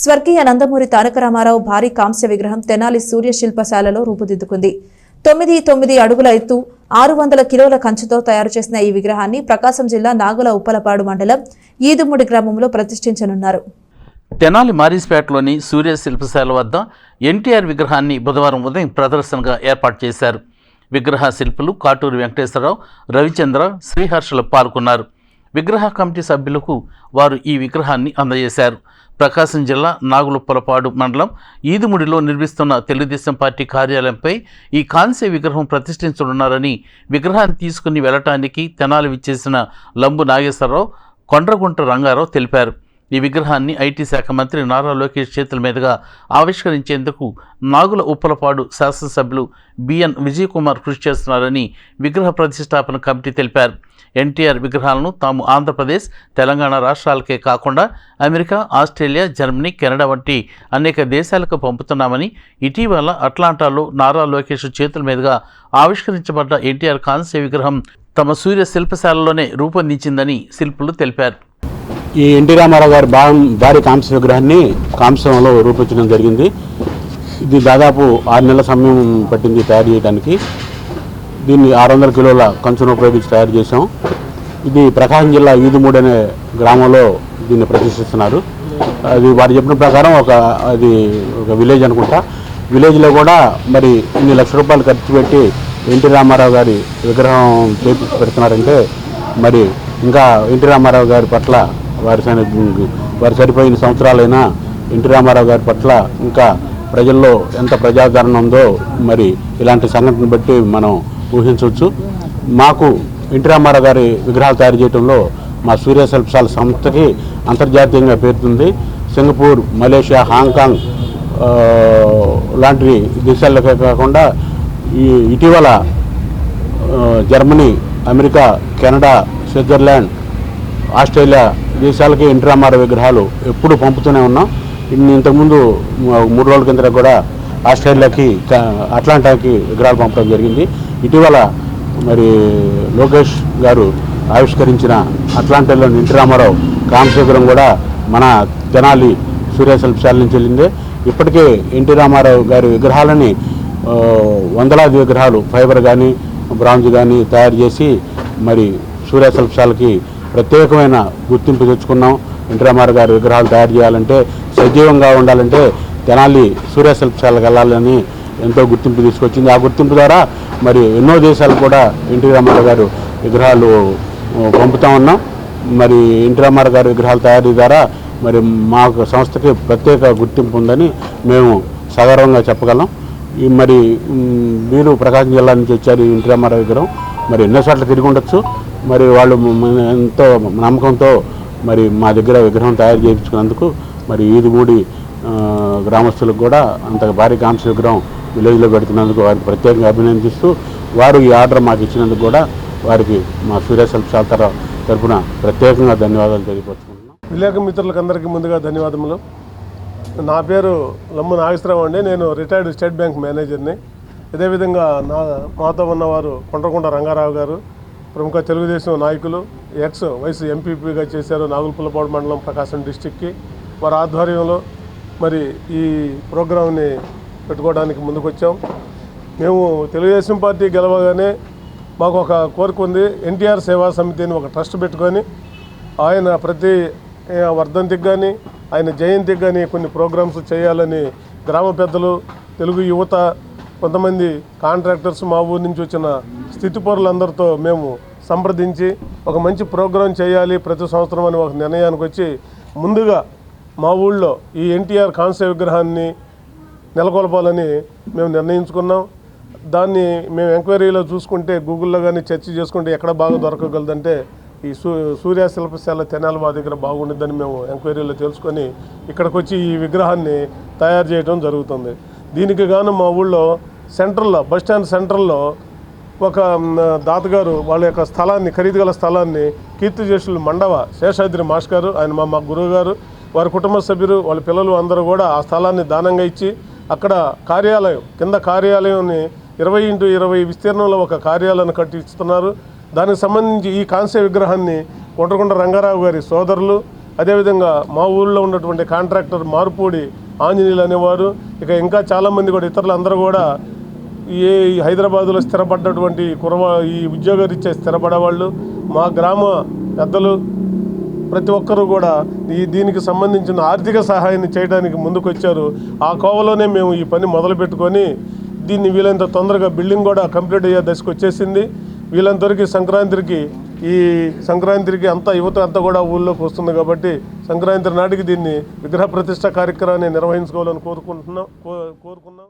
స్వర్గీయ నందమూరి తారక రామారావు భారీ కాంస్య విగ్రహం తెనాలి సూర్య శిల్పశాలలో రూపుదిద్దుకుంది. తొమ్మిది తొమ్మిది అడుగుల ఎత్తు ఆరు వందల కిలోల కంచుతో తయారు చేసిన ఈ విగ్రహాన్ని ప్రకాశం జిల్లా నాగుల ఉప్పలపాడు మండలం ఈదుముడి గ్రామంలో ప్రతిష్ఠించనున్నారు. తెనాలి మారీస్పేటలోని సూర్య శిల్పశాల వద్ద ఎన్టీఆర్ విగ్రహాన్ని బుధవారం ఉదయం ప్రదర్శనగా ఏర్పాటు చేశారు. విగ్రహ శిల్పులు కాటూరు వెంకటేశ్వరరావు రవిచంద్ర శ్రీహర్షలు పాల్గొన్నారు. విగ్రహ కమిటీ సభ్యులకు వారు ఈ విగ్రహాన్ని అందజేశారు. ప్రకాశం జిల్లా నాగులుప్పలపాడు మండలం ఈదుముడిలో నిర్మిస్తున్న తెలుగుదేశం పార్టీ కార్యాలయంపై ఈ కాంస్య విగ్రహం ప్రతిష్ఠించనున్నారని విగ్రహాన్ని తీసుకుని వెళ్ళటానికి తెనాలి విచ్చేసిన లంబు నాగేశ్వరరావు కొండ్రగుంట రంగారావు తెలిపారు. ఈ విగ్రహాన్ని ఐటీ శాఖ మంత్రి నారా లోకేష్ చేతుల మీదుగా ఆవిష్కరించేందుకు నాగుల ఉప్పలపాడు శాసనసభ్యులు బిఎన్ విజయకుమార్ కృషి చేస్తున్నారని విగ్రహ ప్రతిష్టాపన కమిటీ తెలిపారు. ఎన్టీఆర్ విగ్రహాలను తాము ఆంధ్రప్రదేశ్ తెలంగాణ రాష్ట్రాలకే కాకుండా అమెరికా ఆస్ట్రేలియా జర్మనీ కెనడా వంటి అనేక దేశాలకు పంపుతున్నామని ఇటీవల అట్లాంటాలో నారా లోకేష్ చేతుల మీదుగా ఆవిష్కరించబడ్డ ఎన్టీఆర్ కాంస్య విగ్రహం తమ సూర్య శిల్పశాలలోనే రూపొందించిందని శిల్పులు తెలిపారు. ఈ ఎన్టీ రామారావు గారి భా భారీ కాంస్య విగ్రహాన్ని కాంస్యంలో రూపొచ్చడం జరిగింది. ఇది దాదాపు ఆరు నెలల సమయం పట్టింది తయారు చేయడానికి. దీన్ని ఆరు వందల కిలోల కంచును ఉపయోగించి తయారు చేసాం ఇది ప్రకాశం జిల్లా ఈదుమూడి అనే గ్రామంలో దీన్ని ప్రదర్శిస్తున్నారు అది వారు చెప్పిన ప్రకారం ఒక అది ఒక విలేజ్ అనుకుంటా. విలేజ్లో కూడా మరి ఇన్ని లక్ష రూపాయలు ఖర్చు పెట్టి ఎన్టీ రామారావు గారి విగ్రహం చేపి పెడుతున్నారంటే మరి ఇంకా ఎన్టీ రామారావు గారి పట్ల వారి సరి- వారి సరిపోయిన సంవత్సరాలైనా ఎన్టీ రామారావు గారి పట్ల ఇంకా ప్రజల్లో ఎంత ప్రజాదరణ ఉందో మరి ఇలాంటి సంఘటన బట్టి మనం ఊహించవచ్చు. మాకు ఎన్టీ రామారావు గారి విగ్రహాలు తయారు చేయడంలో మా సూర్య శిల్పశాల సంస్థకి అంతర్జాతీయంగా పేరుతుంది. సింగపూర్ మలేషియా హాంకాంగ్ లాంటి దేశాలకే కాకుండా ఈ ఇటీవల Germany America Canada Switzerland Australia దేశాలకి ఎన్టీ రామారావు విగ్రహాలు ఎప్పుడు పంపుతూనే ఉన్నాం. ఇంతకుముందు మూడు రోజుల కింద కూడా ఆస్ట్రేలియాకి అట్లాంటాకి విగ్రహాలు పంపడం జరిగింది. ఇటీవల మరి లోకేష్ గారు ఆవిష్కరించిన అట్లాంటాలోని ఎన్టీ రామారావు కాంస్య కూడా మన తెనాలి సూర్య శిల్పశాల నుంచి వెళ్ళిందే. ఇప్పటికే ఎన్టీ రామారావు గారి విగ్రహాలని వందలాది విగ్రహాలు ఫైబర్ కానీ బ్రాంజ్ కానీ తయారు చేసి మరి సూర్య శిల్పశాలకి ప్రత్యేకమైన గుర్తింపు తెచ్చుకున్నాం. ఎన్టీ రామారావు గారి విగ్రహాలు తయారు చేయాలంటే సజీవంగా ఉండాలంటే తెనాలి సూర్య శిల్పశాలకు వెళ్ళాలని ఎంతో గుర్తింపు తీసుకొచ్చింది. ఆ గుర్తింపు ద్వారా మరి ఎన్నో దేశాలు కూడా ఎన్టీ రామారావు గారు విగ్రహాలు పంపుతా ఉన్నాం. మరి ఎన్టీ రామారావు గారి విగ్రహాల తయారీ ద్వారా మరి మా సంస్థకి ప్రత్యేక గుర్తింపు ఉందని మేము సగర్వంగా చెప్పగలం. ఈ మరి మీరు ప్రకాశం జిల్లా నుంచి వచ్చారు ఈ ఎన్టీ రామారావు విగ్రహం. మరి ఎన్నో చోట్ల తిరిగి ఉండొచ్చు. మరి వాళ్ళు ఎంతో నమ్మకంతో మరి మా దగ్గర విగ్రహం తయారు చేయించుకున్నందుకు మరి ఈదుమూడి గ్రామస్తులకు కూడా అంత భారీ కాంస విగ్రహం విలేజ్లో పెడుతున్నందుకు వారికి ప్రత్యేకంగా అభినందిస్తూ వారు ఈ ఆర్డర్ మాకు ఇచ్చినందుకు కూడా వారికి మా సూర్య శిల్పశాస్త్ర తరఫున తరపున ప్రత్యేకంగా ధన్యవాదాలు తెలియపరుచుకుంటున్నాం. విలేక మిత్రులకు అందరికీ ముందుగా ధన్యవాదములు. నా పేరు లమ్ము నాగేశ్వరరావు అండి. నేను రిటైర్డ్ స్టేట్ బ్యాంక్ మేనేజర్ని. అదేవిధంగా నా మాతో ఉన్నవారు కొండ్రకొండ రంగారావు గారు ప్రముఖ తెలుగుదేశం నాయకులు ఎక్స్ వైస్ ఎంపీపీగా చేశారు నాగులపుల్లపాడు మండలం ప్రకాశం డిస్టిక్కి. వారి ఆధ్వర్యంలో మరి ఈ ప్రోగ్రాంని పెట్టుకోవడానికి ముందుకొచ్చాం. మేము తెలుగుదేశం పార్టీ గెలవగానే మాకు ఒక కోరిక ఉంది. ఎన్టీఆర్ సేవా సమితి అని ఒక ట్రస్ట్ పెట్టుకొని ఆయన ప్రతి వర్ధంతికి కానీ ఆయన జయంతికి కానీ కొన్ని ప్రోగ్రామ్స్ చేయాలని గ్రామ పెద్దలు తెలుగు యువత కొంతమంది కాంట్రాక్టర్స్ మా ఊరి నుంచి వచ్చిన స్థితిపరులందరితో మేము సంప్రదించి ఒక మంచి ప్రోగ్రాం చేయాలి ప్రతి సంవత్సరం అని ఒక నిర్ణయానికి వచ్చి ముందుగా మా ఊళ్ళో ఈ ఎన్టీఆర్ కాంస్య విగ్రహాన్ని నెలకొల్పాలని మేము నిర్ణయించుకున్నాం. దాన్ని మేము ఎంక్వైరీలో చూసుకుంటే గూగుల్లో కానీ చర్చ చేసుకుంటే ఎక్కడ బాగా దొరకగలదంటే ఈ సూ సూర్య శిల్పశాల తెనాలి మా దగ్గర బాగుండిద్దని మేము ఎంక్వైరీలో తెలుసుకొని ఇక్కడికి వచ్చి ఈ విగ్రహాన్ని తయారు చేయడం జరుగుతుంది. దీనికి గాను మా ఊళ్ళో సెంట్రల్లో బస్ స్టాండ్ సెంట్రల్లో ఒక దాతగారు వాళ్ళ యొక్క స్థలాన్ని ఖరీదు గల స్థలాన్ని కీర్తిజేషులు మండవ శేషాద్రి మాస్ గారు ఆయన మా మా గురువు గారు వారి కుటుంబ సభ్యులు వాళ్ళ పిల్లలు అందరూ కూడా ఆ స్థలాన్ని దానంగా ఇచ్చి అక్కడ కార్యాలయం కింద కార్యాలయంని ఇరవై ఇంటూ ఇరవై విస్తీర్ణంలో ఒక కార్యాలయాన్ని కట్టిస్తున్నారు. దానికి సంబంధించి ఈ కాంస్య విగ్రహాన్ని కొండ్రకొండ రంగారావు గారి సోదరులు అదేవిధంగా మా ఊళ్ళో ఉన్నటువంటి కాంట్రాక్టర్ మార్పూడి ఆంజనేయులు అనేవారు ఇక ఇంకా చాలామంది కూడా ఇతరులు అందరూ కూడా ఏ ఈ హైదరాబాదులో స్థిరపడ్డటువంటి కురవ ఈ ఉద్యోగరీత్యా స్థిరపడేవాళ్ళు మా గ్రామ పెద్దలు ప్రతి ఒక్కరూ కూడా ఈ దీనికి సంబంధించిన ఆర్థిక సహాయాన్ని చేయడానికి ముందుకొచ్చారు. ఆ కోవలోనే మేము ఈ పని మొదలు పెట్టుకొని దీన్ని వీలైనంత తొందరగా బిల్డింగ్ కూడా కంప్లీట్ అయ్యే దశకు వచ్చేసింది. వీళ్ళందరికీ సంక్రాంతికి ఈ సంక్రాంతికి అంతా యువత అంతా కూడా ఊళ్ళోకి వస్తుంది కాబట్టి సంక్రాంతి నాటికి దీన్ని విగ్రహ ప్రతిష్ట కార్యక్రమాన్ని నిర్వహించుకోవాలని కోరుకుంటున్నాం కో- కోరుకున్నాం.